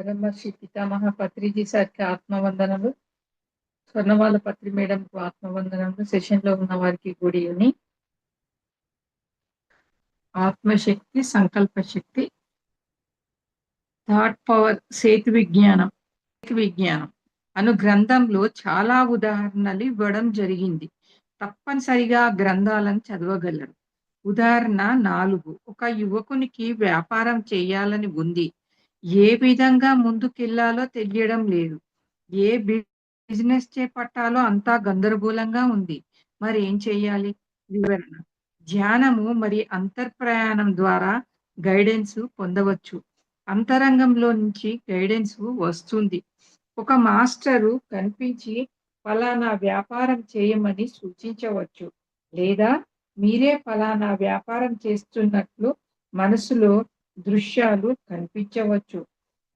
బ్రహ్మశ్రీ పితామహ పత్రిజీ సార్కి ఆత్మవందనలు స్వర్ణవాల పత్రి మేడంకు ఆత్మవందనలు సెషన్లో ఉన్న వారికి గుడి అని ఆత్మశక్తి సంకల్ప శక్తి థాట్ పవర్ సేతు విజ్ఞానం. సేతు విజ్ఞానం. అను గ్రంథంలో చాలా ఉదాహరణలు ఇవ్వడం జరిగింది. తప్పనిసరిగా గ్రంథాలను చదవగలరు. ఉదాహరణ నాలుగు. ఒక యువకునికి వ్యాపారం చేయాలని ఉంది. ఏ విధంగా ముందుకెళ్ళాలో తెలియడం లేదు. ఏ బిజినెస్ చేపట్టాలో అంతా గందరగోళంగా ఉంది. మరి ఏం చేయాలి? వివరణ. ధ్యానము మరి అంతర్ప్రయాణం ద్వారా గైడెన్స్ పొందవచ్చు. అంతరంగంలో నుంచి గైడెన్స్ వస్తుంది. ఒక మాస్టరు కనిపించి ఫలానా వ్యాపారం చేయమని సూచించవచ్చు లేదా మీరే ఫలానా వ్యాపారం చేస్తున్నట్లు మనసులో దృశ్యాలు కనిపించవచ్చు.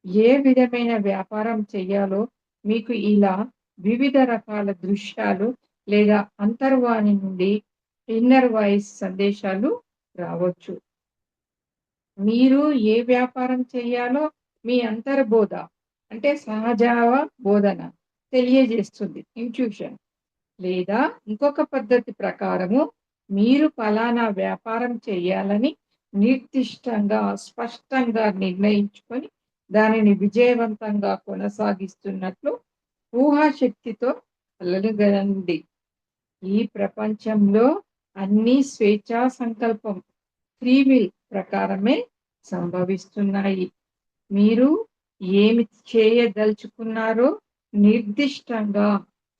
ఏ విధమైన వ్యాపారం చేయాలో మీకు ఇలా వివిధ రకాల దృశ్యాలు లేదా అంతర్వాణి నుండి ఇన్నర్ వాయిస్ సందేశాలు రావచ్చు. మీరు ఏ వ్యాపారం చేయాలో మీ అంతర్బోధ అంటే సహజావ బోధన తెలియజేస్తుంది ఇంట్యూషన్ లేదా ఇంకొక పద్ధతి ప్రకారము మీరు ఫలానా వ్యాపారం చేయాలని నిర్దిష్టంగా స్పష్టంగా నిర్ణయించుకొని దానిని విజయవంతంగా కొనసాగిస్తున్నట్లు ఊహాశక్తితో అలలుగనండి ఈ ప్రపంచంలో అన్ని స్వేచ్ఛా సంకల్పం ఫ్రీ విల్ ప్రకారమే సంభవిస్తున్నాయి. మీరు ఏమి చేయదలుచుకున్నారో నిర్దిష్టంగా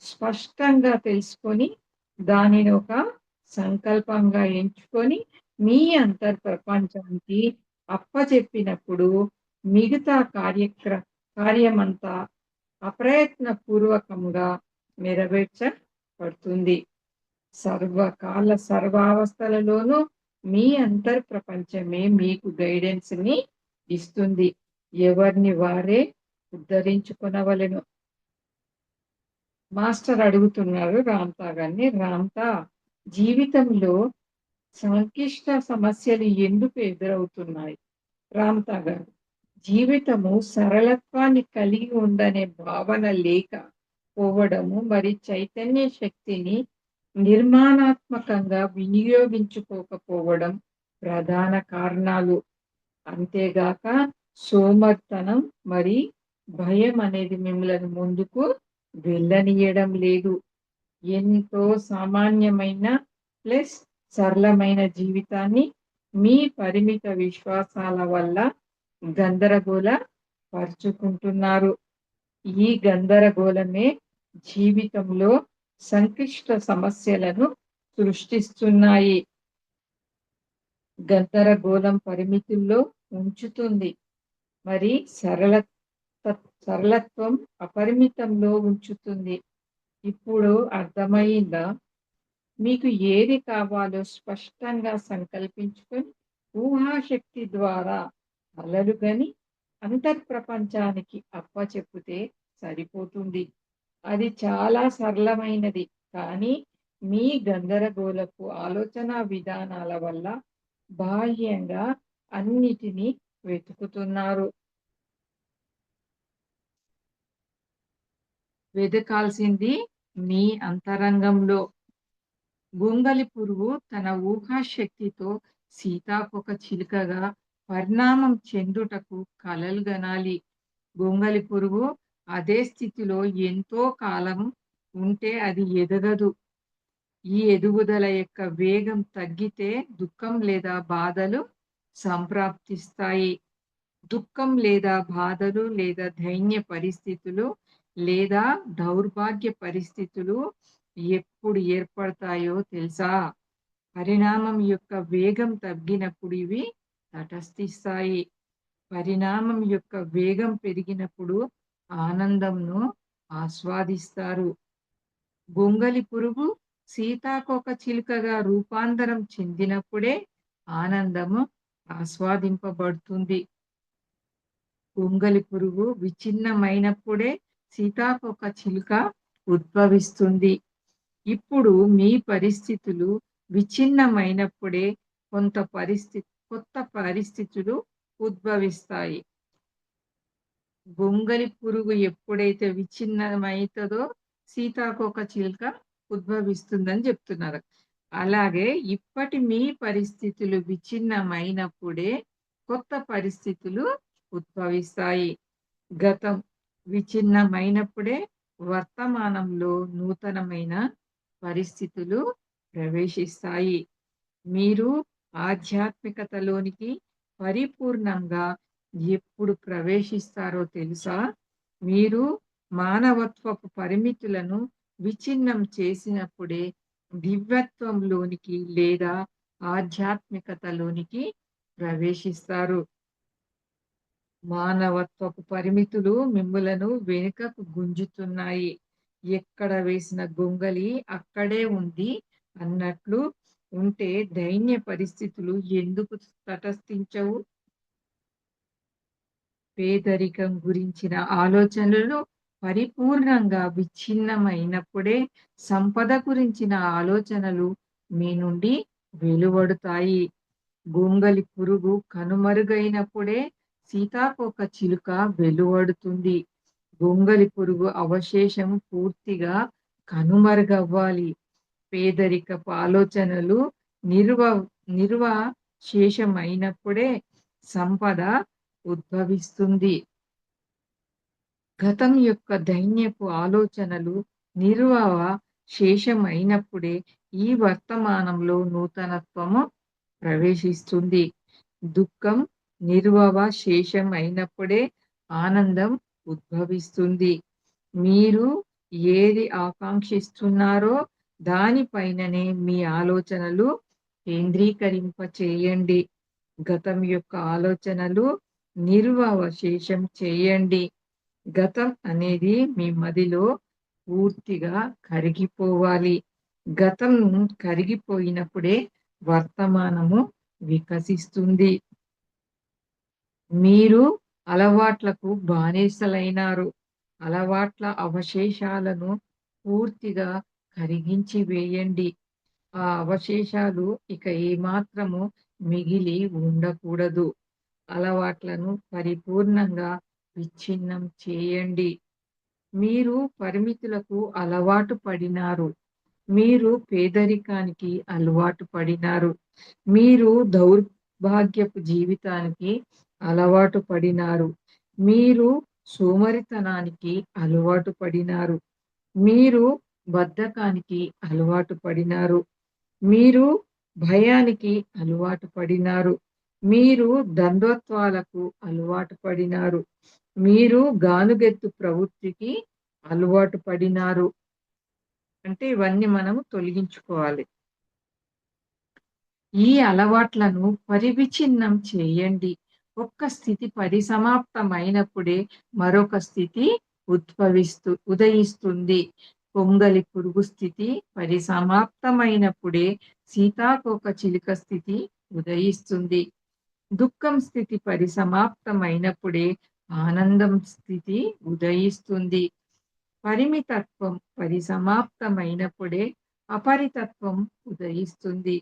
స్పష్టంగా తెలుసుకొని దానిని ఒక సంకల్పంగా ఎంచుకొని మీ అంతర్ ప్రపంచానికి అప్పచెప్పినప్పుడు మిగతా కార్యక్ర కార్యమంతా అప్రయత్న పూర్వకంగా నెరవేర్చబడుతుంది. సర్వకాల సర్వావస్థలలోనూ మీ అంతర్ ప్రపంచమే మీకు గైడెన్స్ని ఇస్తుంది. ఎవరిని వారే ఉద్ధరించుకునవలను. మాస్టర్ అడుగుతున్నారు రామ్తా గారిని రామ్తా జీవితంలో సంక్లిష్ట సమస్యలు ఎందుకు ఎదురవుతున్నాయి? రామ్తా గారు జీవితము సరళత్వాన్ని కలిగి ఉందనే భావన లేక పోవడము మరి చైతన్య శక్తిని నిర్మాణాత్మకంగా వినియోగించుకోకపోవడం ప్రధాన కారణాలు. అంతేగాక సోమర్తనం మరి భయం అనేది మిమ్మల్ని ముందుకు వెళ్ళనీయడం లేదు. ఎంతో సామాన్యమైన ప్లస్ సరళమైన జీవితాన్ని మీ పరిమిత విశ్వాసాల వల్ల గందరగోళ పరుచుకుంటున్నారు. ఈ గందరగోళమే జీవితంలో సంక్లిష్ట సమస్యలను సృష్టిస్తున్నాయి. గందరగోళం పరిమితుల్లో ఉంచుతుంది. మరి సరళ సరళత్వం అపరిమితంలో ఉంచుతుంది. ఇప్పుడు అర్థమైందా? మీకు ఏది కావాలో స్పష్టంగా సంకల్పించుకొని ఊహాశక్తి ద్వారా అలలుగని అంతర్ప్రపంచానికి అప్పచెప్పితే సరిపోతుంది. అది చాలా సరళమైనది. కానీ మీ గందరగోళపు ఆలోచన విధానాల వల్ల బాహ్యంగా అన్నిటినీ వెతుకుతున్నారు. వెతకాల్సింది మీ అంతరంగంలో. గొంగలి పురుగు తన ఊహాశక్తితో సీతాకొక చిలుకగా పరిణామం చెందుటకు కలలు గనాలి. గొంగలి పురుగు అదే స్థితిలో ఎంతో కాలం ఉంటే అది ఎదగదు. ఈ ఎదుగుదల యొక్క వేగం తగ్గితే దుఃఖం లేదా బాధలు సంప్రాప్తిస్తాయి. దుఃఖం లేదా బాధలు లేదా దైన్య పరిస్థితులు లేదా దౌర్భాగ్య పరిస్థితులు ఎప్పుడు ఏర్పడతాయో తెలుసా? పరిణామం యొక్క వేగం తగ్గినప్పుడు ఇవి తటస్థిస్తాయి. పరిణామం యొక్క వేగం పెరిగినప్పుడు ఆనందంను ఆస్వాదిస్తారు. గొంగలి పురుగు సీతాకోక చిలుకగా రూపాంతరం చెందినప్పుడే ఆనందము ఆస్వాదింపబడుతుంది. గొంగలి పురుగు విచ్ఛిన్నమైనప్పుడే సీతాకోక చిలుక ఉద్భవిస్తుంది. ఇప్పుడు మీ పరిస్థితులు విచ్ఛిన్నమైనప్పుడే కొంత పరిస్థితి కొత్త పరిస్థితులు ఉద్భవిస్తాయి. గొంగలి పురుగు ఎప్పుడైతే విచ్ఛిన్నమవుతుందో సీతాకోక చిలుక ఉద్భవిస్తుందని చెప్తున్నారు. అలాగే ఇప్పటి మీ పరిస్థితులు విచ్ఛిన్నమైనప్పుడే కొత్త పరిస్థితులు ఉద్భవిస్తాయి. గతం విచ్ఛిన్నమైనప్పుడే వర్తమానంలో నూతనమైన పరిస్థితులు ప్రవేశిస్తాయి. మీరు ఆధ్యాత్మికతలోనికి పరిపూర్ణంగా ఎప్పుడు ప్రవేశిస్తారో తెలుసా? మీరు మానవత్వపు పరిమితులను విచ్ఛిన్నం చేసినప్పుడే దివ్యత్వంలోనికి లేదా ఆధ్యాత్మికతలోనికి ప్రవేశిస్తారు. మానవత్వపు పరిమితులు మిమ్ములను వెనుకకు గుంజుతున్నాయి. ఎక్కడ వేసిన గొంగలి అక్కడే ఉంది అన్నట్లు ఉంటే దైన్య పరిస్థితులు ఎందుకు తటస్థించవు? పేదరికం గురించిన ఆలోచనలు పరిపూర్ణంగా విచ్ఛిన్నమైనప్పుడే సంపద గురించిన ఆలోచనలు మీ నుండి వెలువడుతాయి. గొంగలి పురుగు కనుమరుగైనప్పుడే సీతాకోక చిలుక వెలువడుతుంది. గొంగలి పురుగు అవశేషం పూర్తిగా కనుమరుగవ్వాలి. పేదరికపు ఆలోచనలు నిర్వ నిర్వశేషమైనప్పుడే సంపద ఉద్భవిస్తుంది. గతం యొక్క దైన్యపు ఆలోచనలు నిర్వవ శేషమైనప్పుడే ఈ వర్తమానంలో నూతనత్వము ప్రవేశిస్తుంది. దుఃఖం నిర్వవ శేషం అయినప్పుడే ఆనందం ఉద్భవిస్తుంది. మీరు ఏది ఆకాంక్షిస్తున్నారో దానిపైననే మీ ఆలోచనలు కేంద్రీకరింప చేయండి గతం యొక్క ఆలోచనలు నిర్వవశేషం చేయండి. గతం అనేది మీ మదిలో పూర్తిగా కరిగిపోవాలి. గతం కరిగిపోయినప్పుడే వర్తమానము వికసిస్తుంది. మీరు అలవాట్లకు బానిసలైనారు. అలవాట్ల అవశేషాలను పూర్తిగా కరిగించి వేయండి. ఆ అవశేషాలు ఇక ఏమాత్రము మిగిలి ఉండకూడదు. అలవాట్లను పరిపూర్ణంగా విచ్ఛిన్నం చేయండి. మీరు పరిమితులకు అలవాటు పడినారు. మీరు పేదరికానికి అలవాటు పడినారు. మీరు దౌర్భాగ్యపు జీవితానికి అలవాటు పడినారు. మీరు సోమరితనానికి అలవాటు పడినారు. మీరు బద్ధకానికి అలవాటు పడినారు. మీరు భయానికి అలవాటు పడినారు. మీరు ద్వంద్వత్వాలకు అలవాటు పడినారు. మీరు గానుగెత్తు ప్రవృత్తికి అలవాటు పడినారు. అంటే ఇవన్నీ మనము తొలగించుకోవాలి. ఈ అలవాట్లను పరివిచ్ఛిన్నం చేయండి. ఒక్క స్థితి పరిసమాప్తమైనప్పుడే మరొక స్థితి ఉద్భవిస్తూ ఉదయిస్తుంది. పొంగలి పురుగు స్థితి పరిసమాప్తమైనప్పుడే సీతాకోక చిలుక స్థితి ఉదయిస్తుంది. దుఃఖం స్థితి పరిసమాప్తమైనప్పుడే ఆనందం స్థితి ఉదయిస్తుంది. పరిమితత్వం పరిసమాప్తమైనప్పుడే అపరితత్వం ఉదయిస్తుంది.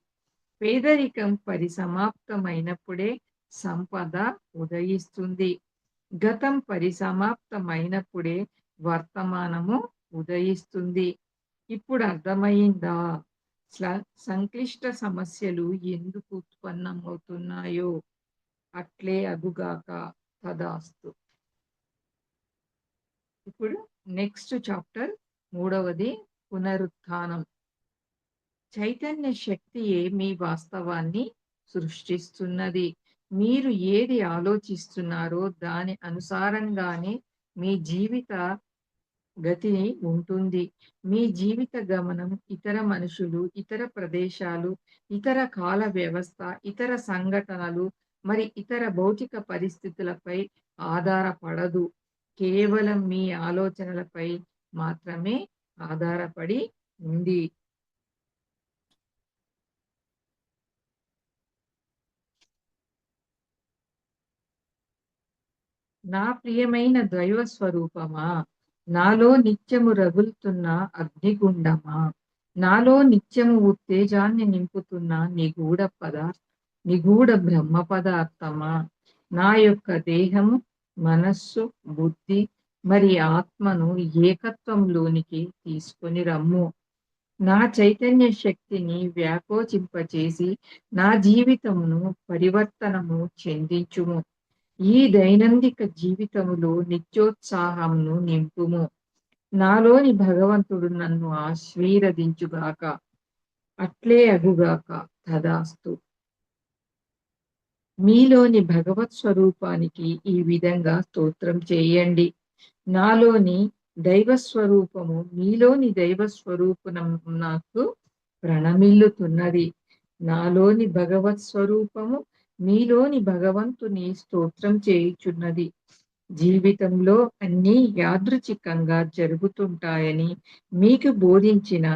పేదరికం పరిసమాప్తమైనప్పుడే సంపద ఉదయిస్తుంది. గతం పరిసమాప్తమైనప్పుడే వర్తమానము ఉదయిస్తుంది. ఇప్పుడు అర్థమైందా? సంక్లిష్ట సమస్యలు ఎందుకు ఉత్పన్నమవుతున్నాయో? అట్లే అగుగాక తదాస్తు. ఇప్పుడు నెక్స్ట్ చాప్టర్ మూడవది పునరుత్నం చైతన్య శక్తియే మీ వాస్తవాన్ని సృష్టిస్తున్నది. మీరు ఏది ఆలోచిస్తున్నారో దాని అనుసారంగానే మీ జీవిత గతి ఉంటుంది. మీ జీవిత గమనం ఇతర మనుషులు ఇతర ప్రదేశాలు ఇతర కాల వ్యవస్థ ఇతర సంఘటనలు మరి ఇతర భౌతిక పరిస్థితులపై ఆధారపడదు. కేవలం మీ ఆలోచనలపై మాత్రమే ఆధారపడి ఉంది. నా ప్రియమైన దైవ స్వరూపమా నాలో నిత్యము రగులుతున్న అగ్నిగుండమా? నాలో నిత్యము ఉత్తేజాన్ని నింపుతున్న నిగూఢ పదార్థ నిగూఢ బ్రహ్మ పదార్థమా? నా యొక్క దేహము మనస్సు బుద్ధి మరి ఆత్మను ఏకత్వంలోనికి తీసుకొని రమ్ము. నా చైతన్య శక్తిని వ్యాకోచింపచేసి నా జీవితమును పరివర్తనము చెందించుము. ఈ దైనందిక జీవితములో నిత్యోత్సాహంను నింపుము. నాలోని భగవంతుడు నన్ను ఆశీర్వదించుగాక అట్లే అగుగాక తదాస్తు. మీలోని భగవత్ స్వరూపానికి ఈ విధంగా స్తోత్రం చేయండి. నాలోని దైవ స్వరూపము మీలోని దైవ స్వరూపం నాకు ప్రణమిల్లుతున్నది. నాలోని భగవత్ స్వరూపము మీలోని భగవంతుని స్తోత్రం చేయుచున్నది. జీవితంలో అన్ని యాదృచికంగా జరుగుతుంటాయని మీకు బోధించిన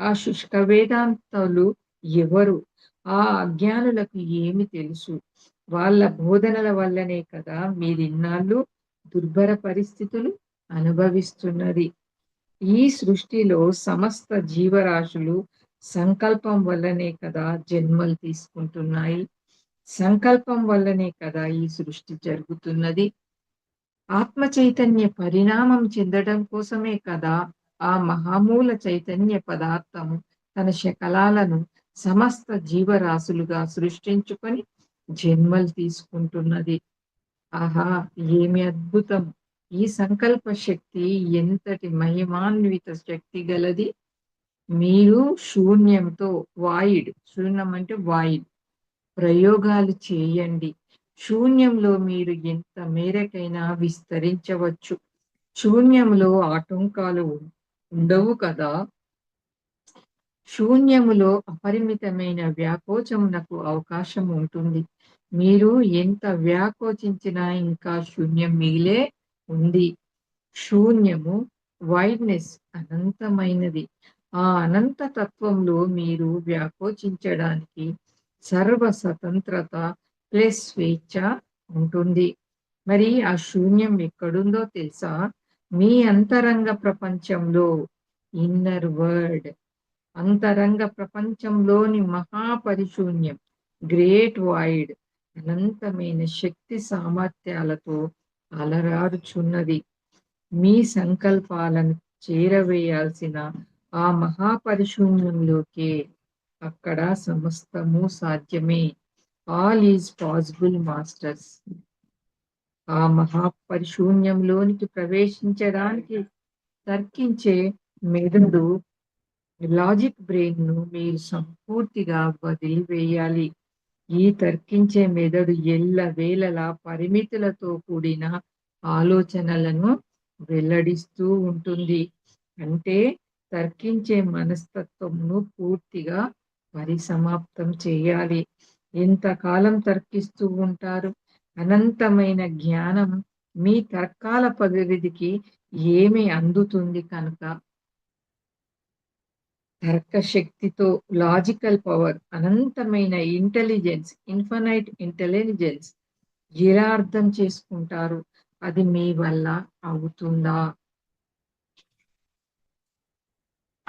ఆ శుష్క వేదాంతాలు ఎవరు? ఆ అజ్ఞానులకు ఏమి తెలుసు? వాళ్ళ బోధనల వల్లనే కదా మీరిన్నాళ్ళు దుర్భర పరిస్థితులు అనుభవిస్తున్నది. ఈ సృష్టిలో సమస్త జీవరాశులు సంకల్పం వల్లనే కదా జన్మలు తీసుకుంటున్నాయి. సంకల్పం వల్లనే కదా ఈ సృష్టి జరుగుతున్నది? ఆత్మ చైతన్య పరిణామం చెందడం కోసమే కదా ఆ మహామూల చైతన్య పదార్థం తన శకలాలను సమస్త జీవరాశులుగా సృష్టించుకొని జన్మలు తీసుకుంటున్నది. ఆహా ఏమి అద్భుతం! ఈ సంకల్ప శక్తి ఎంతటి మహిమాన్విత శక్తి గలది? మీరు శూన్యంతో వాయిడ్ శూన్యం అంటే వాయిడ్ ప్రయోగాలు చేయండి. శూన్యంలో మీరు ఎంత మేరకైనా విస్తరించవచ్చు. శూన్యంలో ఆటంకాలు ఉండవు కదా? శూన్యములో అపరిమితమైన వ్యాకోచమునకు అవకాశం ఉంటుంది. మీరు ఎంత వ్యాకోచించినా ఇంకా శూన్యం మిగిలే ఉంది. శూన్యము వైడ్నెస్ అనంతమైనది. ఆ అనంత తత్వంలో మీరు వ్యాకోచించడానికి సర్వ స్వతంత్రత ప్లస్ స్వేచ్ఛ ఉంటుంది. మరి ఆ శూన్యం ఎక్కడుందో తెలుసా? మీ అంతరంగ ప్రపంచంలో ఇన్నర్ వర్డ్ అంతరంగ ప్రపంచంలోని మహాపరిశూన్యం గ్రేట్ వైడ్ అనంతమైన శక్తి సామర్థ్యాలతో అలరారుచున్నది. మీ సంకల్పాలను చేరవేయాల్సిన ఆ మహాపరిశూన్యంలోకే అక్కడ సమస్తము సాధ్యమే. ఆల్ ఈజ్ పాసిబుల్ మాస్టర్స్ ఆ మహాపరిశూన్యంలోనికి ప్రవేశించడానికి తర్కించే మెదడు లాజిక్ బ్రెయిన్ను మీరు సంపూర్తిగా వదిలివేయాలి. ఈ తర్కించే మెదడు ఎల్ల వేళలా పరిమితులతో కూడిన ఆలోచనలను వెల్లడిస్తూ ఉంటుంది. అంటే తర్కించే మనస్తత్వంను పూర్తిగా పరిసమాప్తం చేయాలి. ఎంతకాలం తర్కిస్తూ ఉంటారు? అనంతమైన జ్ఞానం మీ తర్కాల పరిధికి ఏమి అందుతుంది కనుక? తర్క శక్తితో లాజికల్ పవర్ అనంతమైన ఇంటెలిజెన్స్ ఇన్ఫనైట్ ఇంటెలిజెన్స్ ఎలా అర్థం చేసుకుంటారు? అది మీ వల్ల అవుతుందా?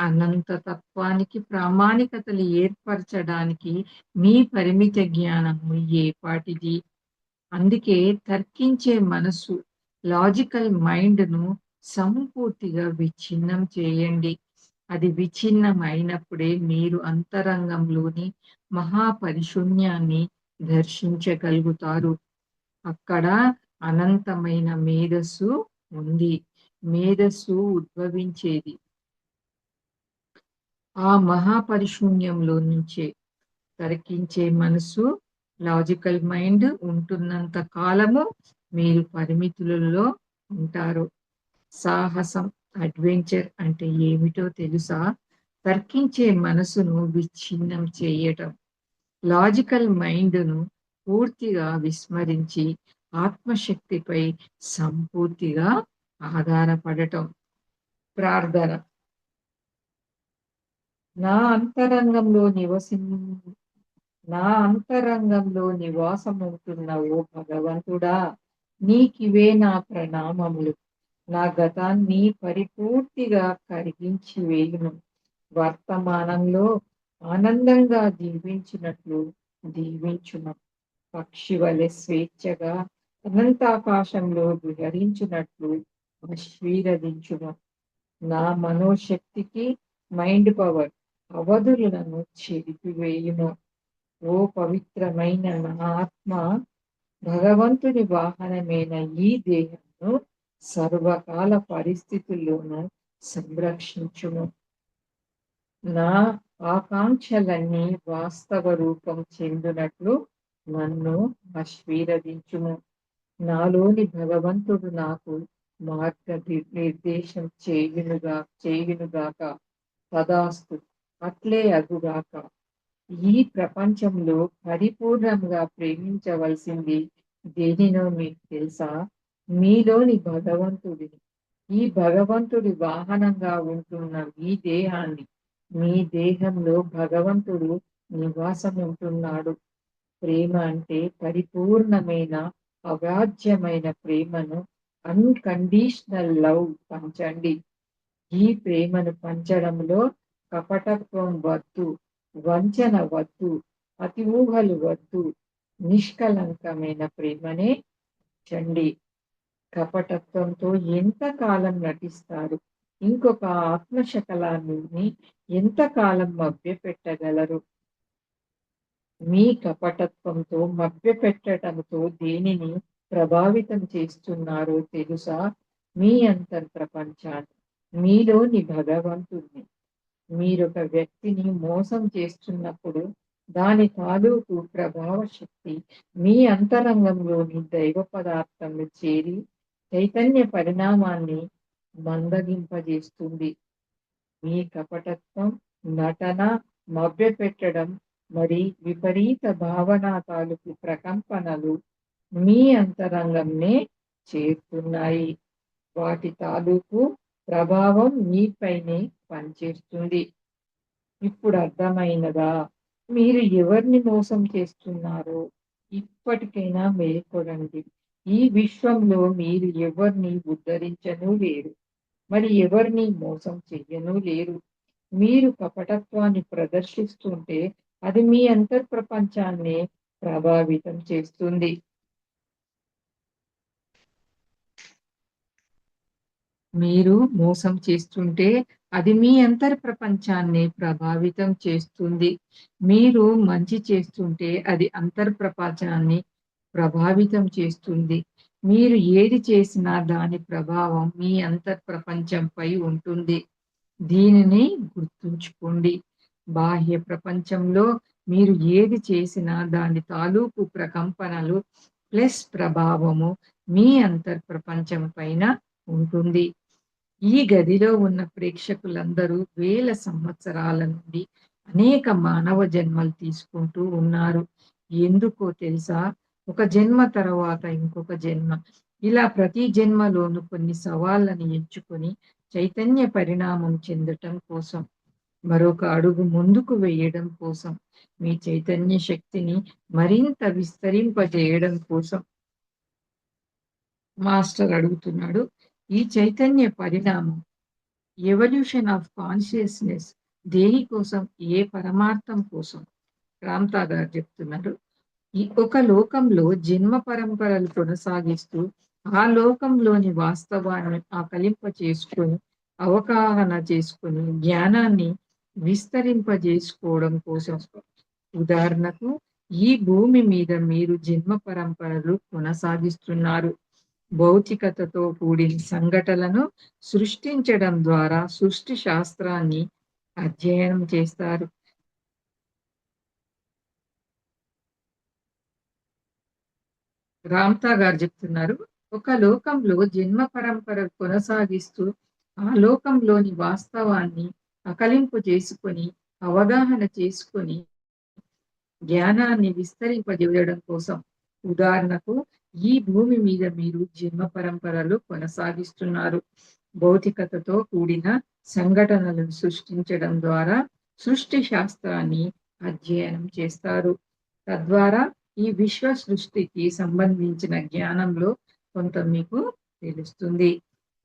అనంత తత్వానికి ప్రామాణికతలు ఏర్పరచడానికి మీ పరిమిత జ్ఞానము ఏపాటిది అందుకే తర్కించే మనసు లాజికల్ మైండ్ను సంపూర్తిగా విచ్ఛిన్నం చేయండి. అది విచ్ఛిన్నం అయినప్పుడే మీరు అంతరంగంలోని మహాపరిశూన్యాన్ని దర్శించగలుగుతారు. అక్కడ అనంతమైన మేధస్సు ఉంది. మేధస్సు ఉద్భవించేది ఆ మహాపరిశూన్యంలో నుంచే తరికించే మనసు లాజికల్ మైండ్ ఉంటున్నంత కాలము మీరు పరిమితులలో ఉంటారు. సాహసం అడ్వెంచర్ అంటే ఏమిటో తెలుసా? తర్కించే మనసును విచ్ఛిన్నం చేయటం. లాజికల్ మైండ్ను పూర్తిగా విస్మరించి ఆత్మశక్తిపై సంపూర్తిగా ఆధారపడటం. ప్రార్థన. నా అంతరంగంలో నివసి నా అంతరంగంలో నివాసమవుతున్న ఓ భగవంతుడా నీకివే నా ప్రణామములు. నా గతాన్ని పరిపూర్తిగా కరిగించి వేయును. వర్తమానంలో ఆనందంగా దీవించినట్లు దీవించును. పక్షి వలె స్వేచ్ఛగా అనంతాకాశంలో విహరించినట్లు ఆశీర్వదించును నా మనోశక్తికి మైండ్ పవర్. అవధులను చెరిపివేయును. ఓ పవిత్రమైన నా ఆత్మ భగవంతుని వాహనమైన ఈ దేహంను సర్వకాల పరిస్థితుల్లోనూ సంరక్షించును నా ఆకాంక్షలన్నీ వాస్తవ రూపం చెందినట్లు నన్ను ఆశీర్వదించును నాలోని భగవంతుడు నాకు మార్గ నిర్దేశం చేయునుగా చేయునుగాక. తదాస్తు అట్లే అగుగాక. ఈ ప్రపంచంలో పరిపూర్ణంగా ప్రేమించవలసింది దేనినో మీకు తెలుసా? మీలోని భగవంతుడిని ఈ భగవంతుడి వాహనంగా ఉంటున్న ఈ దేహాన్ని మీ దేహంలో భగవంతుడు నివాసం ఉంటున్నాడు. ప్రేమ అంటే పరిపూర్ణమైన అవాధ్యమైన ప్రేమను అన్కండిషనల్ లవ్ పంచండి. ఈ ప్రేమను పంచడంలో కపటత్వం వద్దు వంచన వద్దు అతి ఊహలు వద్దు నిష్కలంకమైన ప్రేమనే చండి. కపటత్వంతో ఎంతకాలం నటిస్తారు? ఇంకొక ఆత్మశకలాన్ని ఎంతకాలం మభ్యపెట్టగలరు? మీ కపటత్వంతో మభ్యపెట్టడంతో దేనిని ప్రభావితం చేస్తున్నారో తెలుసా? మీ అంతర్ ప్రపంచాన్ని మీలోని భగవంతుణ్ణి. మీరొక వ్యక్తిని మోసం చేస్తున్నప్పుడు దాని తాలూకు ప్రభావ శక్తి మీ అంతరంగంలోని దైవ పదార్థంలో చేరి చైతన్య పరిణామాన్ని మందగింపజేస్తుంది. మీ కపటత్వం నటన మభ్యపెట్టడం మరి విపరీత భావన తాలూకు ప్రకంపనలు మీ అంతరంగంనే చేరుతున్నాయి. వాటి తాలూకు ప్రభావం మీపైనే పనిచేస్తుంది. ఇప్పుడు అర్థమైనదా? మీరు ఎవరిని మోసం చేస్తున్నారో ఇప్పటికైనా మేల్కొడండి ఈ విశ్వంలో మీరు ఎవరిని ఉద్ధరించను లేరు. మరి ఎవరిని మోసం చెయ్యను లేరు. మీరు కపటత్వాన్ని ప్రదర్శిస్తుంటే అది మీ అంతర్ ప్రపంచాన్ని ప్రభావితం చేస్తుంది. మీరు మోసం చేస్తుంటే అది మీ అంతర్ ప్రపంచాన్ని ప్రభావితం చేస్తుంది. మీరు మంచి చేస్తుంటే అది అంతర్ ప్రపంచాన్ని ప్రభావితం చేస్తుంది. మీరు ఏది చేసినా దాని ప్రభావం మీ అంతర్ ప్రపంచంపై ఉంటుంది. దీనిని గుర్తుంచుకోండి. బాహ్య ప్రపంచంలో మీరు ఏది చేసినా దాని తాలూకు ప్రకంపనలు ప్లస్ ప్రభావము మీ అంతర్ ప్రపంచం పైన ఉంటుంది. ఈ గదిలో ఉన్న ప్రేక్షకులందరూ వేల సంవత్సరాల నుండి అనేక మానవ జన్మలు తీసుకుంటూ ఉన్నారు. ఎందుకో తెలుసా? ఒక జన్మ తర్వాత ఇంకొక జన్మ. ఇలా ప్రతి జన్మలోనూ కొన్ని సవాళ్ళని ఎంచుకొని చైతన్య పరిణామం చెందటం కోసం మరొక అడుగు ముందుకు వేయడం కోసం మీ చైతన్య శక్తిని మరింత విస్తరింపజేయడం కోసం మాస్టర్ అడుగుతున్నాడు. ఈ చైతన్య పరిణామం ఎవల్యూషన్ ఆఫ్ కాన్షియస్నెస్ దేని కోసం ఏ పరమార్థం కోసం? రామ్తా గారు చెప్తున్నారు. ఈ ఒక లోకంలో జన్మ పరంపరలు కొనసాగిస్తూ ఆ లోకంలోని వాస్తవాన్ని ఆకలింప చేసుకొని అవగాహన చేసుకొని జ్ఞానాన్ని విస్తరింపజేసుకోవడం కోసం. ఉదాహరణకు ఈ భూమి మీద మీరు జన్మ పరంపరలు కొనసాగిస్తున్నారు. భౌతికతతో కూడిన సంఘటనలను సృష్టించడం ద్వారా సృష్టి శాస్త్రాన్ని అధ్యయనం చేస్తారు. రామ్తా గారు చెప్తున్నారు ఒక లోకంలో జన్మ పరంపర కొనసాగిస్తూ ఆ లోకంలోని వాస్తవాన్ని అకలింపు చేసుకొని అవగాహన చేసుకొని జ్ఞానాన్ని విస్తరింపజేయడం కోసం ఉదాహరణకు ఈ భూమి మీద మీరు జన్మ పరంపరలు కొనసాగిస్తున్నారు. భౌతికతతో కూడిన సంఘటనలను సృష్టించడం ద్వారా సృష్టి శాస్త్రాన్ని అధ్యయనం చేస్తారు. తద్వారా ఈ విశ్వ సృష్టికి సంబంధించిన జ్ఞానంలో కొంత మీకు తెలుస్తుంది.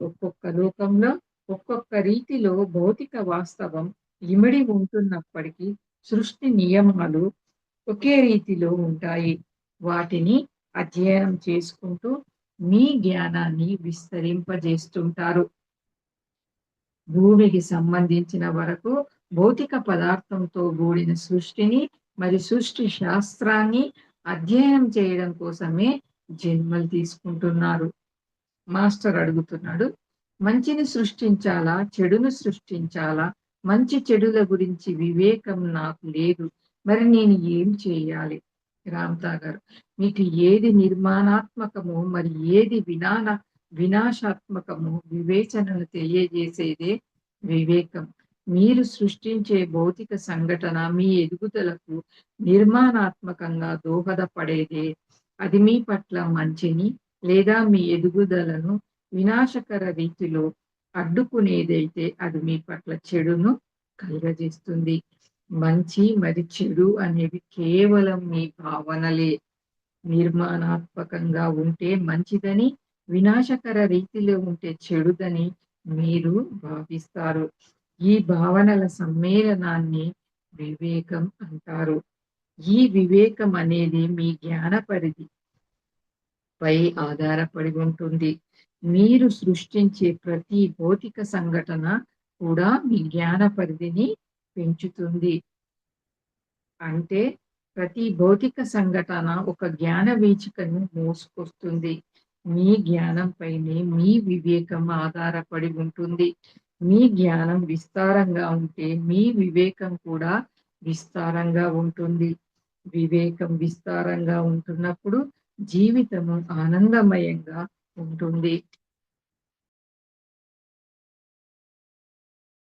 ఒక్కొక్క లోకంలో ఒక్కొక్క రీతిలో భౌతిక వాస్తవం ఇమిడి ఉంటున్నప్పటికీ సృష్టి నియమాలు ఒకే రీతిలో ఉంటాయి. వాటిని అధ్యయనం చేసుకుంటూ మీ జ్ఞానాన్ని విస్తరింపజేస్తుంటారు. భూమికి సంబంధించిన వరకు భౌతిక పదార్థంతో కూడిన సృష్టిని మరి సృష్టి శాస్త్రాన్ని అధ్యయనం చేయడం కోసమే జన్మలు తీసుకుంటున్నారు. మాస్టర్ అడుగుతున్నాడు మంచిని సృష్టించాలా చెడును సృష్టించాలా? మంచి చెడుల గురించి వివేకం నాకు లేదు. మరి నేను ఏం చేయాలి? రామ్తా గారు మీకు ఏది నిర్మాణాత్మకము మరి ఏది వినాన వినాశాత్మకము వివేచనను తెలియజేసేదే వివేకం. మీరు సృష్టించే భౌతిక సంఘటన మీ ఎదుగుదలకు నిర్మాణాత్మకంగా దోహదపడేదే. అది మీ పట్ల మంచిని లేదా మీ ఎదుగుదలను వినాశకర రీతిలో అడ్డుకునేదైతే అది మీ పట్ల చెడును కలుగజేస్తుంది. మంచి మరి చెడు అనేవి కేవలం మీ భావనలే. నిర్మాణాత్మకంగా ఉంటే మంచిదని వినాశకర రీతిలో ఉంటే చెడుదని మీరు భావిస్తారు. ఈ భావనల సమ్మేళనాన్ని వివేకం అంటారు. ఈ వివేకం అనేది మీ జ్ఞాన పరిధి పై ఆధారపడి ఉంటుంది. మీరు సృష్టించే ప్రతి భౌతిక సంఘటన కూడా మీ జ్ఞాన పరిధిని పెంచుతుంది. అంటే ప్రతి భౌతిక సంఘటన ఒక జ్ఞాన వీచికను మోసుకొస్తుంది. మీ జ్ఞానంపైనే మీ వివేకం ఆధారపడి ఉంటుంది. మీ జ్ఞానం విస్తారంగా ఉంటే మీ వివేకం కూడా విస్తారంగా ఉంటుంది. వివేకం విస్తారంగా ఉంటున్నప్పుడు జీవితము ఆనందమయంగా ఉంటుంది.